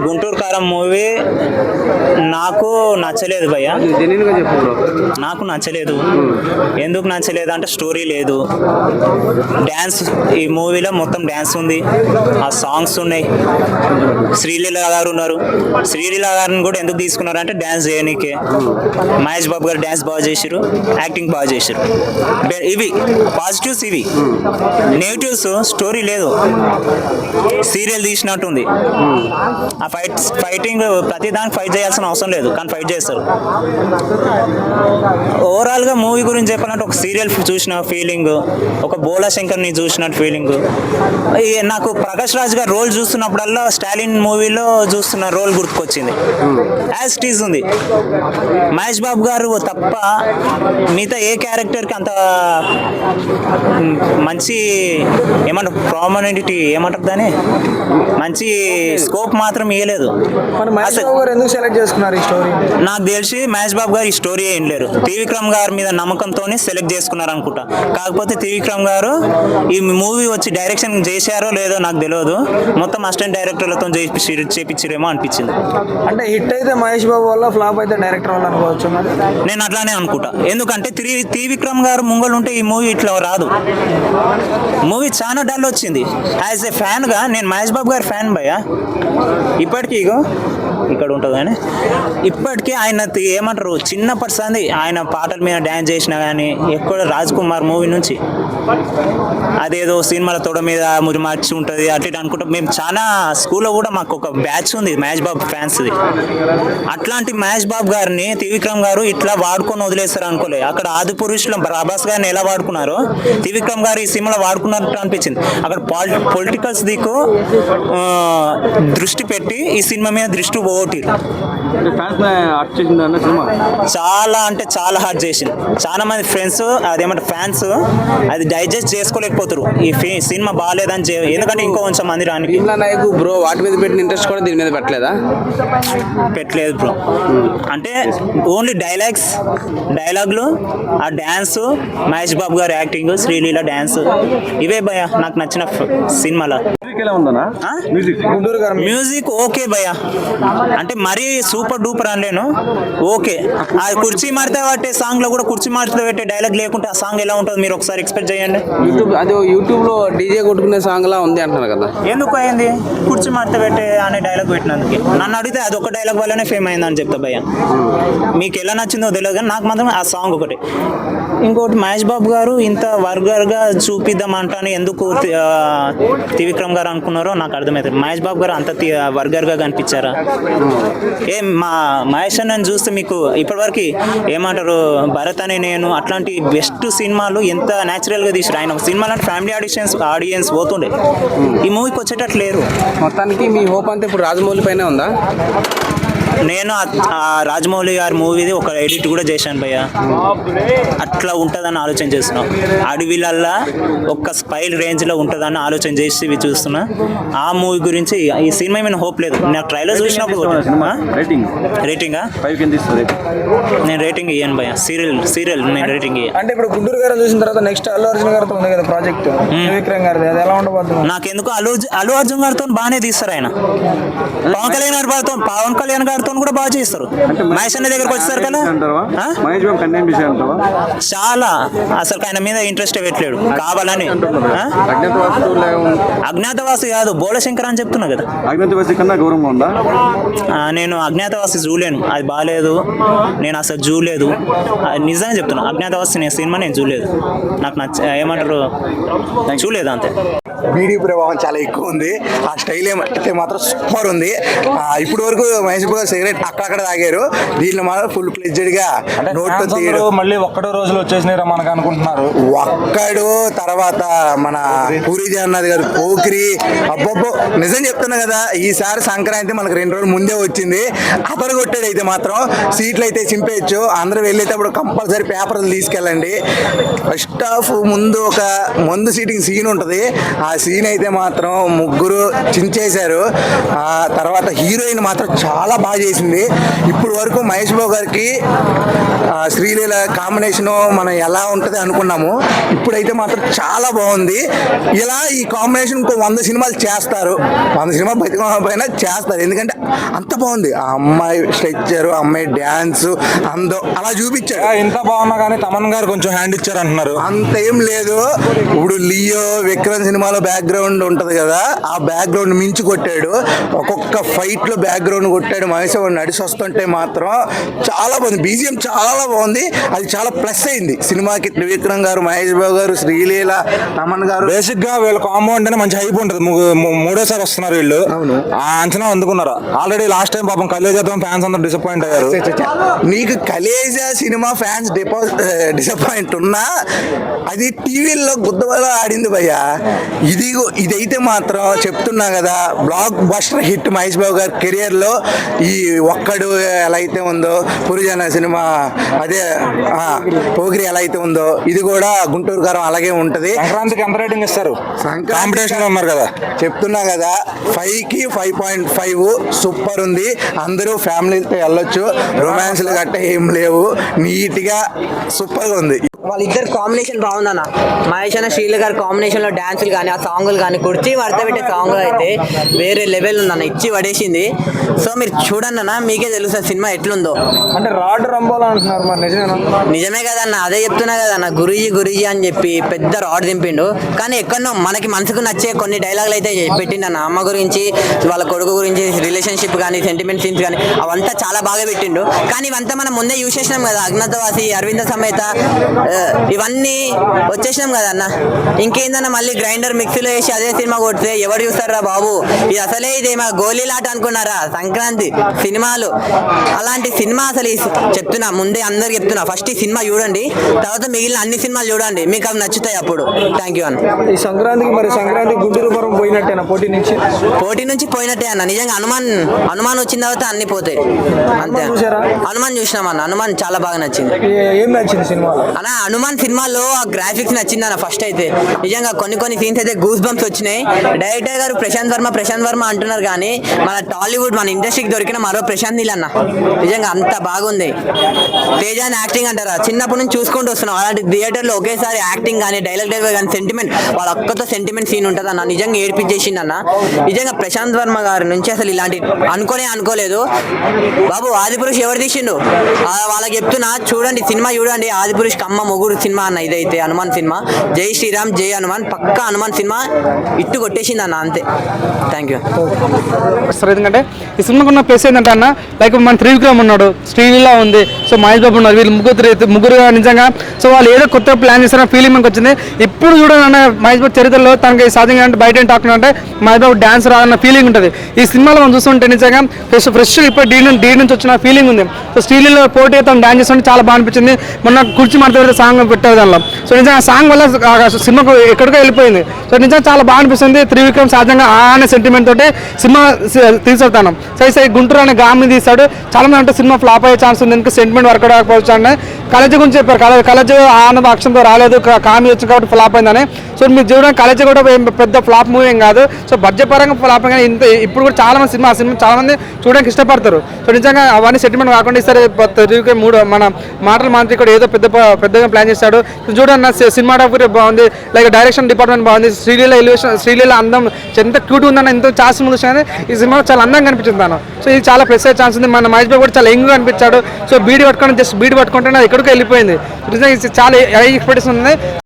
గుంటూరు కారం మూవీ నాకు నచ్చలేదు భయ్య. నాకు నచ్చలేదు. ఎందుకు నచ్చలేదు అంటే స్టోరీ లేదు. డ్యాన్స్ ఈ మూవీలో మొత్తం డ్యాన్స్ ఉంది. ఆ సాంగ్స్ ఉన్నాయి. శ్రీలీల గారు ఉన్నారు. శ్రీలీల గారిని కూడా ఎందుకు తీసుకున్నారు అంటే డ్యాన్స్ చేయనీకే. మహేష్ బాబు గారు డ్యాన్స్ బాగా చేశారు యాక్టింగ్ బాగా చేశారు ఇవి పాజిటివ్స్ ఇవి. నెగిటివ్స్ స్టోరీ లేదు. సీరియల్ తీసినట్టుంది. ఆ ఫైట్ ఫైటింగ్ ప్రతి దానికి ఫైట్ చేయాల్సిన అవసరం లేదు. కానీ ఫైట్ చేస్తారు. ఓవరాల్గా మూవీ గురించి చెప్పాలంటే ఒక సీరియల్ చూసిన ఫీలింగ్ ఒక బోలా శంకర్ని చూసినట్టు ఫీలింగ్ నాకు ప్రకాష్ రాజ్ గారు రోల్ చూస్తున్నప్పుడల్లా స్టాలిన్ మూవీలో చూస్తున్న రోల్ గుర్తుకొచ్చింది. యాజ్ టీజ్ ఉంది. మహేష్ బాబు గారు తప్ప మిగతా ఏ క్యారెక్టర్కి అంత మంచి ఏమంటారు ప్రామినెంటిటీ ఏమంటారు దాన్ని? మంచి స్కోప్ మాత్రం ఇవ్వలేదు ఎందుకు సెలెక్ట్ చేసుకున్నారు ఈ స్టోరీ నాకు తెలిసి మహేష్ బాబు గారు ఈ స్టోరీ ఏం లేరు త్రివిక్రమ్ గారి మీద నమ్మకంతోనే సెలెక్ట్ చేసుకున్నారు అనుకుంటా కాకపోతే త్రివిక్రమ్ గారు ఈ మూవీ వచ్చి డైరెక్షన్ చేశారో లేదో నాకు తెలియదు. మొత్తం అసిస్టెంట్ డైరెక్టర్లతో చేపించి చేపించారేమో అనిపించింది. అంటే హిట్ అయితే మహేష్ బాబు వల్ల ఫ్లాప్ అయితే డైరెక్టర్ వల్ల అనుకోవచ్చు నేను అట్లానే అనుకుంటా. ఎందుకంటే త్రి త్రివిక్రమ్ గారు ముంగలు ఉంటే ఈ మూవీ ఇట్లా రాదు. మూవీ చాలా డల్ వచ్చింది. యాజ్ ఏ ఫ్యాన్గా నేను మహేష్ బాబు గారి ఫ్యాన్ భయ్యా. ఇప్పటికీ ఇగో ఇక్కడ ఉంటుంది కానీ ఇప్పటికీ ఆయన ఏమంటారు చిన్నప్పటి సంది ఆయన పాటల మీద డ్యాన్స్ చేసినా కానీ ఎక్కడ రాజ్ కుమార్ మూవీ నుంచి అదేదో సినిమాల తోడ మీద మురి మార్చి ఉంటుంది అటు ఇటు అనుకుంటాం. మేము చాలా స్కూల్లో కూడా మాకు ఒక బ్యాచ్ ఉంది మహేష్ బాబు ఫ్యాన్స్ది అట్లాంటి మహేష్ బాబు గారిని త్రివిక్రమ్ గారు ఇట్లా వాడుకొని వదిలేస్తారు అనుకోలే. అక్కడ ఆది పురుషులు ప్రభాస్ గారిని ఎలా వాడుకున్నారో త్రివిక్రమ్ గారు ఈ సినిమాలో వాడుకున్నట్టు అనిపించింది. అక్కడ పాలి పొలిటికల్స్ దిక్కు దృష్టి పెట్టి ఈ సినిమా మీద దృష్టి సినిమా? చాలా అంటే చాలా హార్డ్ చేసింది. చాలా మంది ఫ్రెండ్స్ అదేమంటే ఫ్యాన్స్ అది డైజెస్ట్ చేసుకోలేకపోతారు ఈ ఫి- సినిమా బాగాలేదని చె- ఎందుకంటే ఇంకో కొంచెం మంది రానికి. భీమ్లా నాయకు బ్రో వాటి మీద పెట్టిన ఇంట్రెస్ట్ కూడా దీని మీద పెట్టలేదా? పెట్టలేదు బ్రో అంటే ఓన్లీ డైలాగ్స్ డైలాగులు ఆ డ్యాన్స్ మహేష్ బాబు గారి యాక్టింగ్ శ్రీలీల డ్యాన్స్ ఇవే భయ నాకు నచ్చిన సినిమాలో. మ్యూజిక్ ఓకే భయ అంటే మరీ సూపర్ డూపర్ అనలేను. ఓకే. ఆ కుర్చీ మారితే పట్టే సాంగ్లో కూడా కుర్చీ మారితే పెట్టే డైలాగ్ లేకుంటే ఆ సాంగ్ ఎలా ఉంటుంది మీరు ఒకసారి ఎక్స్పెక్ట్ చేయండి. యూట్యూబ్ అది యూట్యూబ్లో డీజే కొట్టుకునే సాంగ్ లా ఉంది అంటున్నారు కదా. ఎందుకు అయింది? కుర్చీ మారితే పెట్టే అనే డైలాగ్ పెట్టినందుకు. నన్ను అడిగితే అది ఒక డైలాగ్ వల్లనే ఫేమ్ అయిందని చెప్తా భయ్య. మీకు ఎలా నచ్చిందో తెలియదు కానీ నాకు మాత్రం ఆ సాంగ్ ఒకటి. ఇంకోటి మహేష్ బాబు గారు ఇంత వర్గర్గా చూపిద్దాం అంటాను ఎందుకు త్రివిక్రమ్ గారు అనుకున్నారో నాకు అర్థమవుతుంది మహేష్ బాబు గారు అంత వర్గర్గా కనిపించారా? ఏం మా మహేష్ అన్నని చూస్తే మీకు ఇప్పటివరకు ఏమంటారు భరత్ అని నేను అట్లాంటి బెస్ట్ సినిమాలు ఎంత న్యాచురల్గా తీసారు ఆయన సినిమాలు అంటే ఫ్యామిలీ ఆడిషన్స్ ఆడియన్స్ పోతుండే. ఈ మూవీకి వచ్చేటట్లు లేరు. మొత్తానికి మీ హోప్ అంతా ఇప్పుడు రాజమౌళి పైన ఉందా? నేను రాజమౌళి గారి మూవీది ఒక ఎడిట్ కూడా చేశాను భయ్య. అట్లా ఉంటుందని ఆలోచన చేస్తున్నాం. అడవిలల్లా ఒక్క స్పైల్ రేంజ్లో ఉంటుందని ఆలోచన చేసి ఇవి చూస్తున్నా. ఆ మూవీ గురించి ఈ సినిమా మీద హోప్ లేదు. నాకు ట్రైలర్ చూసినప్పుడు సినిమా? రేటింగ్ రేటింగా నేను రేటింగ్ ఇయ్యాను భయ్య. సీరియల్ సీరియల్ నేను రేటింగ్ ఇయ్యాను. అంటే ఇప్పుడు గుంటూరు గారు చూసిన తర్వాత నెక్స్ట్ అల్లు అర్జున్ గారితో ఉంది కదా ప్రాజెక్ట్ విక్రమ్ గారిది. అది ఎలా ఉండబోతుంది? నాకెందుకు అల్లు అర్జున్- అల్లు అర్జున్ గారితో బాగానే తీస్తారు ఆయన. పవన్ కళ్యాణ్ గారితో పవన్ కళ్యాణ్ గారితో కూడా బాగా చేస్తారు. మహేష్ అన్న దగ్గరకు వచ్చేసారు కదా? అంటారా ఆ? మహేష్ బాబు కంటెంట్ చేసే అంటావా? చాలా. అసలు ఆయన మీద ఇంట్రెస్ట్ పెట్టలేడు. కావాలని? అజ్ఞాతవాసు అజ్ఞాతవాసి కాదు బోళశంకర్ అని చెప్తున్నా కదా. అజ్ఞాతవాసి కన్నా గౌరవం ఉందా? నేను అజ్ఞాతవాసి చూలేను అది బాగాలేదు. నేను అసలు చూడలేదు. ఆ, నిజంగా చెప్తున్నా. అజ్ఞాతవాసి నేను సినిమా నేను చూడలేదు. నాకు నచ్చ ఏమంటారు? చూడలేదు అంతే. బీడీ ప్రభావం చాలా ఎక్కువ ఉంది. ఆ స్టైల్ ఏమంటే మాత్రం సూపర్ ఉంది. ఆ, ఇప్పుడు వరకు మహేష్ బాబు సిగరెట్ అక్కడక్కడ తాగారు. దీంట్లో మాత్రం ఫుల్ ఫ్లెడ్జెడ్గా నోట్ తీయడం మళ్ళీ ఒక్కటో రోజులు వచ్చేసినారు మనకు అనుకుంటున్నారు. ఒక్కడు తర్వాత మన పూరి జగన్నాథ్ గారు పోకిరి అబ్బబ్బో నిజం చెప్తున్నా కదా ఈసారి సంక్రాంతి మనకు రెండు రోజులు ముందే వచ్చింది. అతను కొట్టాడు అయితే మాత్రం. సీట్లు అయితే చింపేయచ్చు. అందరూ వెళ్ళేటప్పుడు కంపల్సరీ పేపర్లు తీసుకెళ్ళండి. ఫస్ట్ హాఫ్ ముందు ఒక ముందు సీటింగ్ సీన్ ఉంటుంది. ఆ సీన్ అయితే మాత్రం ముగ్గురు చించేశారు. ఆ తర్వాత హీరోయిన్ మాత్రం చాలా బాగా చేసింది. ఇప్పుడు వరకు మహేష్ బాబు గారికి ఆ, శ్రీలీల కాంబినేషన్ మనం ఎలా ఉంటుంది అనుకున్నాము. ఇప్పుడైతే మాత్రం చాలా బాగుంది. ఇలా ఈ కాంబినేషన్ ఇంకో వంద సినిమాలు చేస్తారు. వంద సినిమా పైన చేస్తారు. ఎందుకంటే అంత బాగుంది. ఆ అమ్మాయి స్ట్రెచ్చర్ అమ్మాయి డ్యాన్స్ అందం అలా చూపించాడు ఆ, ఇంత బాగున్నా కానీ తమన్ గారు కొంచెం హ్యాండ్ ఇచ్చారు అంటున్నారు అంత ఏం లేదు. ఇప్పుడు లియో విక్రమ్ సినిమాలో బ్యాక్గ్రౌండ్ ఉంటది కదా ఆ బ్యాక్గ్రౌండ్ మించి కొట్టాడు. ఒక్కొక్క ఫైట్లో బ్యాక్గ్రౌండ్ కొట్టాడు మహేష్ బాబు. నడిచి వస్తుంటే మాత్రం చాలా బాగుంది. బీజిఎం చాలా బాగుంది. అది చాలా ప్లస్ అయింది. సినిమాకి త్రివిక్రమ్ గారు మహేష్ బాబు గారు శ్రీలీల తమన్ గారు. బేసిక్గా వీళ్ళ కాంబో అంటేనే మంచి హైప్ ఉంటుంది. మూడోసారి వస్తున్నారు వీళ్ళు. అవును. ఆ అంచనా అందుకున్నారు. ఆల్రెడీ లాస్ట్ టైం పాపం కళ్యాణం ఫ్యాన్స్ అందరూ డిసప్పాయింట్ అయ్యారు. నీకు కలేజా సినిమా ఫ్యాన్స్ డిపా డిసప్పాయింట్ ఉన్నా అది టీవీలో గుద్దవల ఆడింది భయ్య. ఇది ఇదైతే మాత్రం చెప్తున్నా కదా blockbuster hit Mahesh Babu గారి కెరియర్లో ఈ ఒక్కడు ఎలా అయితే ఉందో పురిజన సినిమా అదే ఆ, పోగిరి ఎలా అయితే ఉందో ఇది కూడా గుంటూరు గారం అలాగే ఉంటది. సంక్రాంతికి ఎంత రేటింగ్ ఇస్తారు? కాంపిటీషన్ ఉన్నారు కదా. చెప్తున్నా కదా ఫైవ్కి ఫైవ్ పాయింట్ ఫైవ్ సూపర్ ఉంది. అందరూ ఫ్యామిలీతో వెళ్ళొచ్చు. రొమాన్స్లు గట్ట ఏం లేవు. నీట్గా సూపర్గా ఉంది. వాళ్ళిద్దరు కాంబినేషన్ బాగుందన్న. మహేష్ అన్న శ్రీల గారి కాంబినేషన్లో డాన్సులు కానీ సాంగులు కానీ కుర్చీ పడత పెట్టే సాంగ్ అయితే వేరే లెవెల్ ఉందన్న ఇచ్చి పడేసింది. సో మీరు చూడండి అన్న మీకే తెలుస్తుంది సినిమా ఎట్లుందో. అంటే రాడ్ రంబోలా అంటున్నారు మరి నిజమేనా? నిజమే కదన్న అదే చెప్తున్నా కదన్న గురుజీ గురుజీ అని చెప్పి పెద్ద రాడ్ దింపిండు. కానీ ఎక్కడో మనకి మనసుకు నచ్చే కొన్ని డైలాగులు అయితే పెట్టిండన్న అమ్మ గురించి వాళ్ళ కొడుకు గురించి రిలేషన్షిప్ కానీ సెంటిమెంట్ సీన్స్ కానీ అవంతా చాలా బాగా పెట్టిండు. కానీ ఇవంతా మనం ముందే యూజ్ చేసినాం కదా అజ్ఞాతవాసి అరవింద సమేత ఇవన్నీ వచ్చేసినాం కదా అన్న. ఇంకేందన్న మళ్ళీ గ్రైండర్ మిక్సీలో వేసి అదే సినిమా కొడితే ఎవరు చూస్తారా బాబు? ఇది అసలే ఇదేమో గోళీలాట అనుకున్నారా? సంక్రాంతి సినిమాలు. అలాంటి సినిమా అసలు చెప్తున్నా ముందే అందరు చెప్తున్నా. ఫస్ట్ ఈ సినిమా చూడండి తర్వాత మిగిలిన అన్ని సినిమాలు చూడండి. మీకు అవి నచ్చుతాయి అప్పుడు. థ్యాంక్ యూ అన్న. ఈ సంక్రాంతికి మరి సంక్రాంతి గుంటూరు పురం పోయినట్టేనా పోటీ నుంచి? పోటీ నుంచి పోయినట్టే అన్న. నిజంగా హనుమాన్ హనుమాన్ వచ్చిన తర్వాత అన్ని పోతాయి. అంతే? హనుమాన్ చూసినాం అన్న. హనుమాన్ చాలా బాగా నచ్చింది. ఏ- నచ్చింది సినిమాలో? అన్న హనుమాన్ సినిమాలో ఆ గ్రాఫిక్స్ నచ్చింది అన్న ఫస్ట్ అయితే. నిజంగా కొన్ని కొన్ని సీన్స్ అయితే గూస్ బంప్స్ వచ్చినాయి. డైరెక్టర్ గారు ప్రశాంత్ వర్మ ప్రశాంత్ వర్మ అంటున్నారు కానీ మన టాలీవుడ్ మన ఇండస్ట్రీకి దొరికిన మరో ప్రశాంత్ నీల్ అన్న. నిజంగా అంత బాగుంది. తేజ అని యాక్టింగ్ అంటారా? చిన్నప్పటి నుంచి చూసుకుంటూ వస్తున్నాం. అలాంటి థియేటర్లో ఒకేసారి యాక్టింగ్ కానీ డైలాగ్ డెలివరీ కానీ సెంటిమెంట్ వాళ్ళ ఒక్కతో సెంటిమెంట్ సీన్ ఉంటుంది అన్న. నిజంగా ఏడిపించేసింది అన్న. నిజంగా ప్రశాంత్ వర్మ గారి నుంచి అసలు ఇలాంటి అనుకోనే అనుకోలేదు. బాబు ఆదిపురుష్ ఎవరు తీసిండు? వాళ్ళకి చెప్తున్నా చూడండి సినిమా చూడండి. ఆదిపురుష్ కమ్మ మొగుడు సినిమా అన్న ఇదైతే హనుమాన్ సినిమా. జై శ్రీరామ్ జై హనుమాన్ పక్కా హనుమాన్ సినిమా ఇట్టు కొట్టేసింది అన్న అంతే. థ్యాంక్ యూ సార్ ఎందుకంటే ఈ సినిమాకు ఉన్న ప్లేస్ ఏంటంటే అన్న లైక్ మన త్రివిక్రమ్ ఉన్నాడు శ్రీలీలా ఉంది సో మహేష్ బాబు ఉన్నారు వీళ్ళు ముగ్గురు ముగ్గురు నిజంగా సో వాళ్ళు ఏదో కొత్త ప్లాన్ చేస్తారో ఫీలింగ్ మనకు వచ్చింది. ఇప్పుడు చూడండి అన్న మహేష్ బాబు చరిత్రలో తనకి సాధ్యంగా అంటే బయట ఏం టాక్ అంటే మహేష్ బాబు డాన్స్ రాదన్న ఫీలింగ్ ఉంటుంది. ఈ సినిమాలో మనం చూస్తుంటే నిజంగా ఫ్రెష్ ఫ్రెష్ ఇప్పుడు డీ నుంచి డీ నుంచి వచ్చిన ఫీలింగ్ ఉంది. సో శ్రీలీలో పోటీ తను డాన్స్ చేస్తుంటే చాలా బాగా అనిపించింది. మొన్న కుర్చీ మాట్లాడితే సాంగ్ పెట్టారు దానిలో. సో నిజంగా ఆ సాంగ్ వల్ల సినిమాకు ఎక్కడికో వెళ్ళిపోయింది. సో నిజంగా చాలా బాగా అనిపిస్తుంది. త్రివిక్రమ్ సహజంగా ఆ అనే సెంటిమెంట్ తోటే సినిమా తీసుకెళ్తాను సై సై గుంటూరు అనే గామి తీస్తాడు. చాలా మంది అంటే సినిమా ఫ్లాప్ అయ్యే ఛాన్స్ ఉంది. ఎందుకు సెంటిమెంట్ వర్క్ అవ్వకపోవచ్చు అంటే కలెజ్ గురించి చెప్పారు కలెజ్ కలెజ్ ఆనంద అక్షంతో రాలేదు. కా- కామి వచ్చింది కాబట్టి ఫ్లాప్ అయిందని. సో మీరు చూడడం కలెజ్ కూడా పెద్ద ఫ్లాప్ మూవీ ఏం కాదు. సో బడ్జెట్ పరంగా ఫ్లాప్ కానీ ఇంత ఇప్పుడు కూడా చాలా మంది సినిమా ఆ సినిమా చాలా మంది చూడడానికి ఇష్టపడతారు. సో నిజంగా అవన్నీ సెంటిమెంట్ కాకుండా ఇస్తారు త్రివిక్రమ్ మూడు మన మాటల మంత్రి కూడా ఏదో పెద్ద పెద్దగా ప్లాన్ చేశాడు. చూడండి సినిమాటోగ్రఫీ బాగుంది. లైక్ డైరెక్షన్ డిపార్ట్మెంట్ బాగుంది. శ్రీలీల ఎలివేషన్ శ్రీలీల అందం ఎంత క్యూట్ ఉందన్న ఎంతో ఛాన్స్ ముందు ఈ సినిమా చాలా అందంగా కనిపించింది తను. సో ఇది చాలా ప్రెస్ అయ్యే ఛాన్స్ ఉంది. మన మహేష్ బాబు కూడా చాలా యంగ్ అనిపించాడు సో బీడీ పట్టుకొని జస్ట్ బీడి పట్టుకుంటే ఎక్కడికో వెళ్ళిపోయింది. నిజంగా చాలా ఎక్స్పెక్టేషన్ ఉంది.